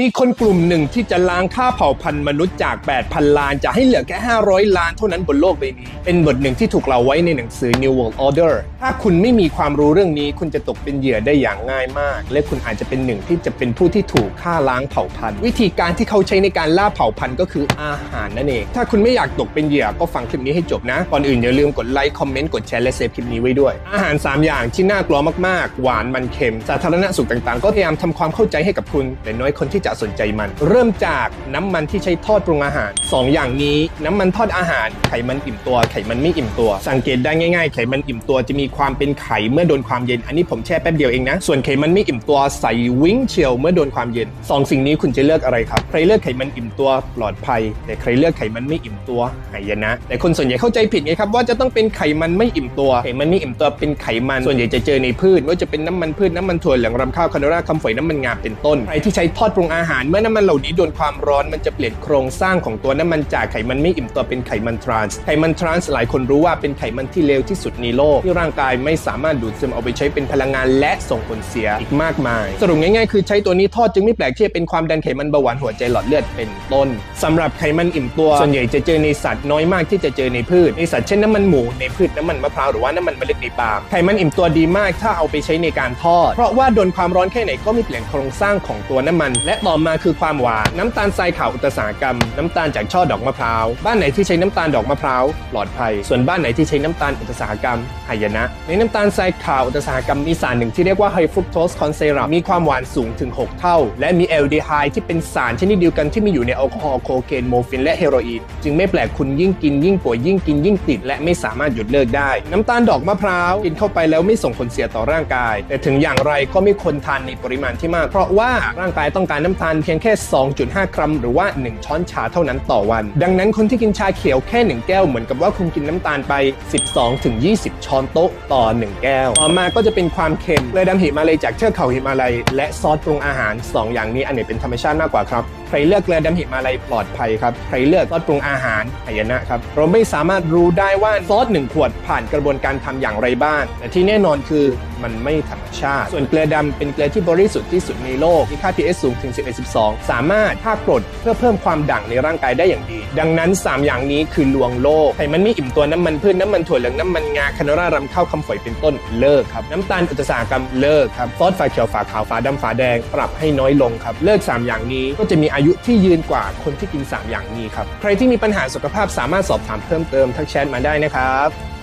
มีคนกลุ่มหนึ่งที่จะล้างค่าเผ่าพันธุ์มนุษย์จาก 8,000 ล้าน จะให้เหลือแค่ 500 ล้านเท่านั้นบนโลกใบนี้ เป็นบทหนึ่งที่ถูกเล่าไว้ในหนังสือ New World Order ถ้าคุณไม่มีความรู้เรื่องนี้ คุณจะตกเป็นเหยื่อได้อย่างง่ายมาก และคุณอาจจะเป็นหนึ่งที่จะเป็นผู้ที่ถูกฆ่าล้างเผ่าพันธุ์ วิธีการที่เขาใช้ในการล่าเผ่าพันธุ์ก็คืออาหารนั่นเอง ถ้าคุณไม่อยากตกเป็นเหยื่อก็ฟังคลิปนี้ให้จบนะ ก่อนอื่นอย่าลืมกดไลค์คอมเมนต์กดแชร์และเซฟคลิปนี้ไว้ด้วย อาหาร 3 อย่างที่น่ากลัวมากๆ หวานมันเค็ม สาธารณสุขต่างๆ ก็พยายามทำความเข้าใจให้กับคุณแต่น้อยคนที่จะสนใจมัน เริ่มจากน้ำมันที่ใช้ทอดปรุงอาหาร 2ออย่างนี้น้ำมันทอดอาหาร ไขมันอิ่มตัว ไขมันไม่อิ่มตัว สังเกตได้ง่ายๆ ไขมันอิ่มตัวจะมีความเป็นไขเมื่อโดนความเย็น อันนี้ผมแช่แป๊บเดียวเองนะ ส่วนไขมันไม่อิ่มตัวใสวิ้งเชียวเมื่อโดนความเย็นสองสิ่งนี้คุณจะเลือกอะไรครับ ใครเลือกไขมันอิ่มตัวปลอดภัย แต่ใครเลือกไขมันไม่อิ่มตัวหายนะ แต่คนส่วนใหญ่เข้าใจผิดไงครับว่าจะต้องเป็นไขมันไม่อิ่มตัว ไขมันไม่อิ่มตัวเป็นไขมัน ส่วนใหญ่จะเจอในพืชว่าจะเป็นน้ำมันพืชน้ำมันถั่วเหลืองรำข้าวคาโนราคำฝอยน้ำมันงาเป็นต้น ใครที่ใช้ทอดปรุงอาหารเมื่อน้ำมันเหล่านี้โดนความร้อนมันจะเปลี่ยนโครงสร้างของตัวน้ำมันจากไขมันไม่อิ่มตัวเป็นไขมันทรานส์ไขมันทรานส์หลายคนรู้ว่าเป็นไขมันที่เลวที่สุดในโลก ที่ร่างกายไม่สามารถดูดซึมเอาไปใช้เป็นพลังงานและส่งผลเสียอีกมากมาย สรุปง่ายๆ คือใช้ตัวนี้ทอดจึงไม่แปลกที่จะเป็นความดันไขมันเบาหวานหัวใจหลอดเลือดเป็นต้นสำหรับไขมันอิ่มตัว ส่วนใหญ่จะเจอในสัตว์น้อยมากที่จะเจอในพืชในสัตว์เช่นน้ำมันหมูในพืชน้ำมันมะพร้าวหรือว่าน้ำมันเมล็ดในปาล์มไขมันอิ่มตัวดีมากถ้าเอาไปใช้ในการทอด เพราะว่าโดนความร้อนแค่ไหนก็ไม่เปลี่ยนโครงสร้างของตัวน้ำมันและต่อมาคือความหวานน้ำตาลทรายขาวอุตสาหกรรม น้ำตาลจากช่อดอกมะพร้าวบ้านไหนที่ใช้น้ำตาลดอกมะพร้าวปลอดภัย ส่วนบ้านไหนที่ใช้น้ำตาลอุตสาหกรรมหายนะ ในน้ำตาลทรายขาวอุตสาหกรรมมีสารหนึ่งที่เรียกว่าไฮฟรุกโตสคอนเซรัมมีความหวานสูงถึง 6 เท่า และมีแอลดีไฮที่เป็นสารชนิดเดียวกันที่มีอยู่ในแอลกอฮอล์โคเคนโมฟินและเฮโรอีนจึงไม่แปลกคุณยิ่งกินยิ่งป่วยยิ่งกินยิ่งติด และไม่สามารถหยุดเลิกได้ น้ำตาลดอกมะพร้าวกินเข้าไปแล้วไม่ส่งผลเสียต่อร่างกาย แต่ถึงอย่างไรก็ไม่ควรทานในปริมาณที่มาก เพราะว่าร่างกายต้องการน้ำตาลเพียงแค่ 2.5 กรัม หรือว่า 1 ช้อนชาเท่านั้นต่อวัน ดังนั้นคนที่กินชาเขียวแค่ 1 แก้วเหมือนกับว่าคุณกินน้ำตาลไป 12-20 ช้อนโต๊ะต่อ 1 แก้ว ต่อมาก็จะเป็นความเค็มเลือดำหิมาเลยจากเทือกเขาหิมาลัยและซอสปรุงอาหาร 2 อย่างนี้อันไหนเป็นธรรมชาติมากกว่าครับใครเลือกเกลือดำหิมาลัยปลอดภัยครับใครเลือกซอสปรุงอาหารหายนะครับเราไม่สามารถรู้ได้ว่าซอสหนึ่งขวดผ่านกระบวนการทำอย่างไรบ้างแต่ที่แน่นอนคือมันไม่ธรรมชาติ ส่วนเกลือดำเป็นเกลือที่บริสุทธิ์ที่สุดในโลก มีค่า pH สูงถึง 11-12 สามารถฆ่ากรดเพื่อเพิ่มความด่างในร่างกายได้อย่างดี ดังนั้น 3 อย่างนี้คือลวงโลกไขมันไม่อิ่มตัวน้ำมันพืชน้ำมันถั่วเหลืองน้ำมันงาคาโนรารำข้าวคำฝอยเป็นต้นเลิกครับน้ำตาลอุตสาหกรรมเลิกครับซอสฝาเขียวฝาขาวฝาดำฝาแดงปรับให้น้อยลงครับเลิก 3 อย่างนี้ก็จะมีอายุที่ยืนกว่าคนที่กิน 3 อย่างนี้ครับใครที่มีปัญหาสุขภาพสามารถสอบถามเพิ่มเติมทักแชทมาได้นะครับ